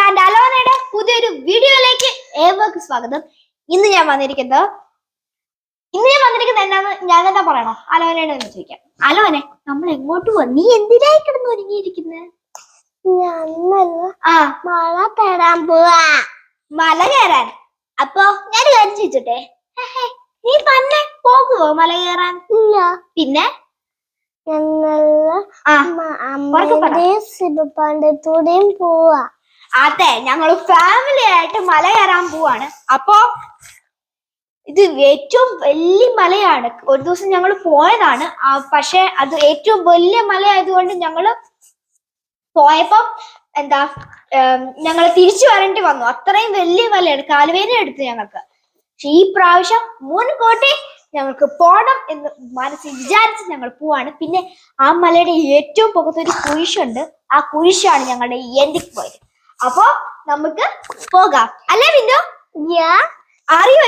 And അലോനയുടെ പുതിയൊരു വീഡിയോയിലേക്ക് ഏവർക്കും സ്വാഗതം. ഇന്ന് ഞാൻ വന്നിരിക്കുന്നത് ഇന്ന് ഞാൻ വന്നിരിക്കുന്നത് എന്നാന്ന് ഞാൻ എന്താ പറയണോ? അലോനയുടെ എന്ന് ചോദിക്കാം. അലോനെ നമ്മൾ എങ്ങോട്ട് പോവാ നീ എന്തിനായി കിടന്ന് ഒരുങ്ങിയിരിക്കുന്നത് ആ. മഴ തരാൻ പോവാ. മല കയറാൻ. അപ്പൊ ഞാൻ കാര്യം ചോദിച്ചോട്ടെ? നീ തന്നെ പോകുവോ മല കയറാൻ? പിന്നെ? ഞങ്ങൾ ശിവപാണ്ഡത്തൂടെയും പോവാ. അതെ ഞങ്ങൾ ഫാമിലി ആയിട്ട് മല കയറാൻ പോവാണ്. അപ്പോ ഇത് ഏറ്റവും വലിയ മലയാണ്. ഒരു ദിവസം ഞങ്ങൾ പോയതാണ്. പക്ഷെ അത് ഏറ്റവും വലിയ മല ആയതുകൊണ്ട് ഞങ്ങൾ പോയപ്പോ എന്താ ഞങ്ങൾ തിരിച്ചു വരേണ്ടി വന്നു. അത്രയും വലിയ മലയാണ്. കാലുവേന എടുത്തു ഞങ്ങൾക്ക്. പക്ഷെ ഈ പ്രാവശ്യം മുൻകൂട്ടി ഞങ്ങൾക്ക് പോണം എന്ന് മനസ്സിൽ വിചാരിച്ച് ഞങ്ങൾ പോവാണ്. പിന്നെ ആ മലയുടെ ഏറ്റവും പുറത്തൊരു കുരിശുണ്ട്. ആ കുരിശാണ് ഞങ്ങളുടെ എൻഡിങ് പോയത് അപ്പോ നമുക്ക് പോകാം. അല്ലേ ബിന്ദു? ആർ യു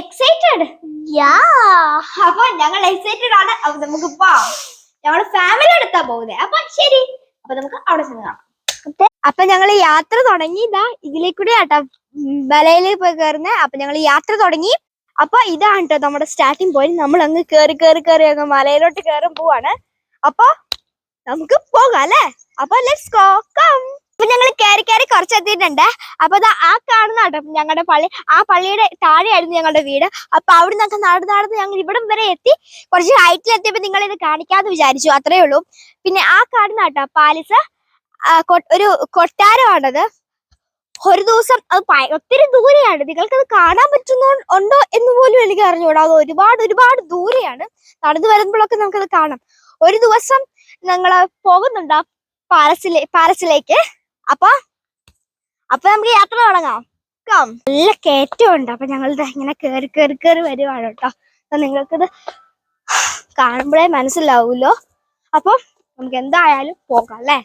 എക്സൈറ്റഡ് അപ്പൊ ഞങ്ങൾ എക്സൈറ്റഡ് ആണ്. അപ്പൊ നമുക്ക് പോവാം. ഞങ്ങൾ ഫാമിലി എടുത്താ പോകുന്നത് അപ്പൊ ശരി. അപ്പൊ നമുക്ക് അവിടെ ചെന്ന് കാണാം. അപ്പൊ ഞങ്ങൾ യാത്ര തുടങ്ങി. ഇതാ ഇതിലേക്കൂടെ ആട്ടോ. മലയിൽ പോയി കയറുന്നത് അപ്പൊ ഞങ്ങൾ യാത്ര തുടങ്ങി. അപ്പൊ ഇതാണ് കേട്ടോ നമ്മുടെ സ്റ്റാർട്ടിങ് പോയിന്റ് നമ്മൾ അങ്ങ് കേറി കേറി കേറി അങ്ങ് മലയിലോട്ട് കേറും പോവാണ്. അപ്പൊ നമുക്ക് പോകാം അല്ലേ? അപ്പൊ ലെറ്റ്സ് ഗോ കം അപ്പൊ ഞങ്ങൾ കയറി കയറി കുറച്ച് എത്തിയിട്ടുണ്ട് അപ്പൊ ദാ ആ കാണുന്ന കേട്ടോ ഞങ്ങളുടെ പള്ളി ആ പള്ളിയുടെ താഴെയായിരുന്നു ഞങ്ങളുടെ വീട്. അപ്പൊ അവിടെ നിന്നൊക്കെ നടന്ന് നടന്ന് ഞങ്ങൾ ഇവിടം വരെ എത്തി. കുറച്ച് ഹൈറ്റിൽ എത്തിയപ്പോ നിങ്ങൾ ഇത് കാണിക്കാന്ന് വിചാരിച്ചു അത്രേ ഉള്ളൂ. പിന്നെ ആ കാണുന്ന കേട്ടോ പാലസ് ഒരു കൊട്ടാരമാണത്. ഒരു ദിവസം അത് ഒത്തിരി ദൂരെയാണ്. നിങ്ങൾക്ക് അത് കാണാൻ പറ്റുന്നോ ഉണ്ടോ എന്ന് പോലും എനിക്ക് അറിഞ്ഞുകൂടാ. അത് ഒരുപാട് ഒരുപാട് ദൂരെയാണ്. നടന്നു വരുമ്പോഴൊക്കെ നമുക്കത് കാണാം. ഒരു ദിവസം ഞങ്ങൾ പോകുന്നുണ്ട് പാലസിലെ പാലസിലേക്ക്. അപ്പൊ അപ്പൊ നമുക്ക് യാത്ര തുടങ്ങാം. കം. നല്ല കയറ്റമുണ്ട് അപ്പൊ ഞങ്ങൾ ദാ ഇങ്ങനെ കേറി കേറി കേറി വരുവാണ് കേട്ടോ. അപ്പൊ നിങ്ങൾക്കിത് കാണുമ്പോഴേ മനസ്സിലാവൂലോ? അപ്പൊ നമുക്ക് എന്തായാലും പോകാം അല്ലേ?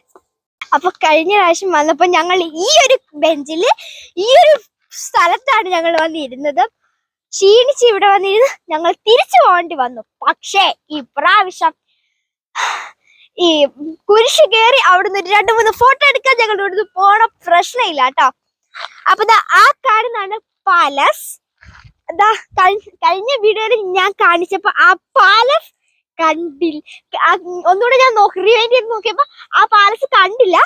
അപ്പൊ കഴിഞ്ഞ പ്രാവശ്യം വന്നപ്പോ ഞങ്ങൾ ഈ ഒരു ബെഞ്ചിൽ ഈ ഒരു സ്ഥലത്താണ് ഞങ്ങൾ വന്നിരുന്നത്. ക്ഷീണിച്ച് ഇവിടെ വന്നിരുന്ന് ഞങ്ങൾ തിരിച്ചു പോകേണ്ടി വന്നു. പക്ഷേ ഈ പ്രാവശ്യം ഈ കുരിശ് കയറി അവിടെ ഒരു രണ്ട് മൂന്ന് ഫോട്ടോ എടുക്കാൻ ഞങ്ങൾ ഇവിടുന്ന് പോണ. പ്രശ്നമില്ല കേട്ടോ. അപ്പൊ ആ കാണുന്നതാണ് പാലസ് ദാ കഴിഞ്ഞ വീഡിയോയിൽ ഞാൻ കാണിച്ചപ്പോ ആ പാലസ് കണ്ടില്ല ഒന്നുകൂടെ ഞാൻ റിവൈൻഡ് ചെയ്ത് നോക്കിയപ്പോ ആ പാലസ് കണ്ടില്ല.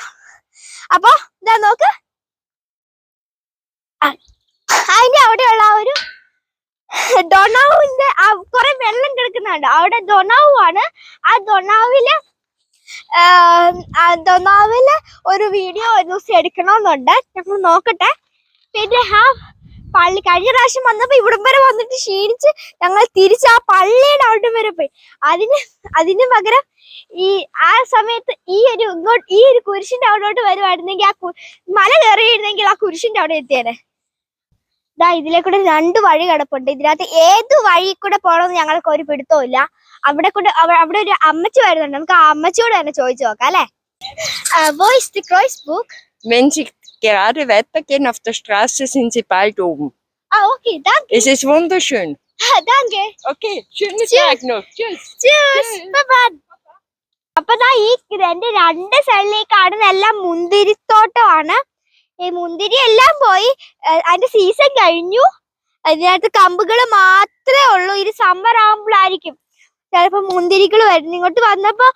അപ്പൊ ഇതാ നോക്ക്. അതിന്റെ അവിടെയുള്ള ആ ഒരു ഡൊണാവിന്റെ ആ കുറെ വെള്ളം കിടക്കുന്നുണ്ട്. അവിടെ ഡൊണാവു ആണ് ആ ഡൊണാവിൽ ഡൊണാവിൽ ഒരു വീഡിയോ ഒരു ദിവസം എടുക്കണമെന്നുണ്ട്. ഞങ്ങൾ നോക്കട്ടെ. പിന്നെ ആ പള്ളി കഴിഞ്ഞ പ്രാവശ്യം വന്നപ്പോ ഇവിടം വരെ വന്നിട്ട് ക്ഷീണിച്ച് ഞങ്ങൾ തിരിച്ച് ആ പള്ളിയുടെ അവിടെ വരെ പോയി. അതിന് അതിന് പകരം ഈ ആ സമയത്ത് ഈ ഒരു ഇങ്ങോട്ട് ഈ ഒരു കുരിശിന്റെ അവിടോട്ട് വരുവായിരുന്നെങ്കിൽ ആ മല കയറിയിരുന്നെങ്കിൽ ആ കുരിശിന്റെ അവിടെ എത്തിയേനെ. ഇതാ ഇതിലെ കൂടെ രണ്ട് വഴി കിടപ്പുണ്ട്. ഇതിനകത്ത് ഏത് വഴി കൂടെ പോകണമെന്ന് ഞങ്ങൾക്ക് ഒരു പിടുത്തവും അവിടെ കൊണ്ട് അവിടെ ഒരു അമ്മച്ചി വരുന്നുണ്ട് നമുക്ക് ആ അമ്മച്ചിയോട് തന്നെ ചോദിച്ചു നോക്കാം അല്ലെ voice the ക്രോയ്സ് book Wenn Sie gerade weitergehen auf der Straße, sind Sie bald oben. Ah, okay, danke. Es ist wunderschön. danke Okay, schönen Tschüss. Tag noch. Tschüss. Tschüss. Bye bye. അപ്പൊ ദാ ഈ എന്റെ രണ്ട് സൈഡിലേക്കാണ് നല്ല എല്ലാം മുന്തിരിത്തോട്ടമാണ് ഈ മുന്തിരി എല്ലാം പോയി അതിന്റെ സീസൺ കഴിഞ്ഞു അതിനകത്ത് കമ്പുകൾ മാത്രമേ ഉള്ളൂ ഇത് സമ്മർ ആകുമ്പോഴായിരിക്കും ചിലപ്പോ മുന്തിരികൾ വരുന്നു. ഇങ്ങോട്ട് വന്നപ്പോ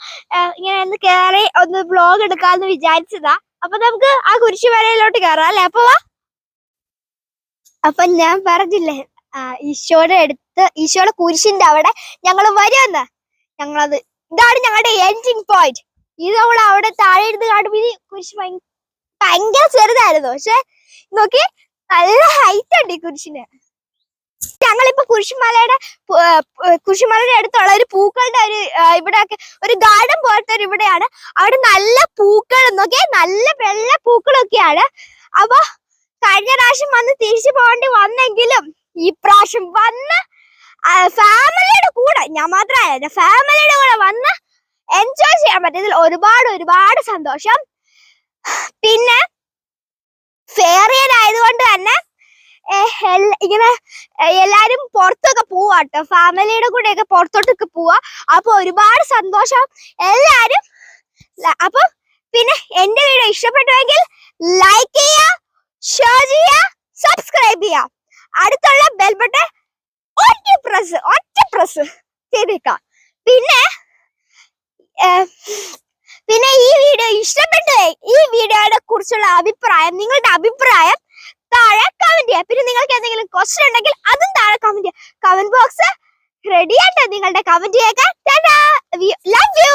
ഇങ്ങനെ ഒന്ന് കേറി ഒന്ന് ബ്ലോഗ് എടുക്കാന്ന് വിചാരിച്ചതാ. അപ്പൊ നമുക്ക് ആ കുരിശുമലയിലോട്ട് കയറാം അല്ലെ? അപ്പൊ വാ. അപ്പൊ ഞാൻ പറഞ്ഞില്ലേ ആ, ഈശോയുടെ അടുത്ത് ഈശോയുടെ കുരിശിന്റെ അവിടെ ഞങ്ങൾ വരുമെന്ന്. ഞങ്ങളത് ഇതാണ് ഞങ്ങളുടെ എൻഡിങ് പോയിന്റ് ഇത് നമ്മൾ അവിടെ താഴെ ഇരുന്ന് കാണുമ്പോൾ ഈ കുരിശ് ഭയ- ഭയങ്കര ചെറുതായിരുന്നു. പക്ഷെ നോക്കി നല്ല ഹൈറ്റ് ഉണ്ട് ഈ കുരിശിന്. ഞങ്ങളിപ്പോ കുരിശുമലയുടെ കുരിശുമലയുടെ അടുത്തുള്ള ഒരു പൂക്കളുടെ ഒരു ഇവിടെ ഒരു ഗാർഡൻ പോലത്തെ ഒരു ഇവിടെയാണ്. അവിടെ നല്ല പൂക്കൾ നോക്കി നല്ല വെള്ള പൂക്കളൊക്കെയാണ്. അപ്പൊ കഴിഞ്ഞ പ്രാവശ്യം വന്ന് തിരിച്ചു പോകേണ്ടി വന്നെങ്കിലും ഈ പ്രാവശ്യം വന്ന് ഫാമിലിയുടെ കൂടെ ഞാൻ മാത്രമല്ല ഫാമിലിയുടെ കൂടെ വന്ന് എൻജോയ് ചെയ്യാൻ പറ്റിയതിൽ ഒരുപാട് ഒരുപാട് സന്തോഷം. പിന്നെ ഇങ്ങനെ എല്ലാരും പുറത്തൊക്കെ പോവാട്ടോ ഫാമിലിയുടെ കൂടെയൊക്കെ പുറത്തോട്ടൊക്കെ പോവാ. അപ്പൊ ഒരുപാട് സന്തോഷം. എല്ലാരും അപ്പൊ പിന്നെ എന്റെ വീഡിയോ ഇഷ്ടപ്പെട്ടുവെങ്കിൽ ലൈക്ക് ചെയ്യുക ഷെയർ ചെയ്യുക സബ്സ്ക്രൈബ് ചെയ്യുക അടുത്തുള്ള ബെൽ ബട്ടൺ ഒറ്റ പ്രസ് ഒറ്റ പ്രസ് ചെയ്തേക്കാം. പിന്നെ പിന്നെ ഈ വീഡിയോ ഇഷ്ടപ്പെട്ടു ഈ വീഡിയോയുടെ കുറിച്ചുള്ള അഭിപ്രായം നിങ്ങളുടെ അഭിപ്രായം താഴെ കമന്റ് ചെയ്യാം. പിന്നെ നിങ്ങൾക്ക് എന്തെങ്കിലും ക്വസ്റ്റ്യൻ ഉണ്ടെങ്കിൽ അതും താഴെ കമന്റ് ചെയ്യാം. കമന്റ് ബോക്സ് റെഡി ആട്ടെ നിങ്ങളുടെ കമന്റ് ചെയ്യാൻ? Love you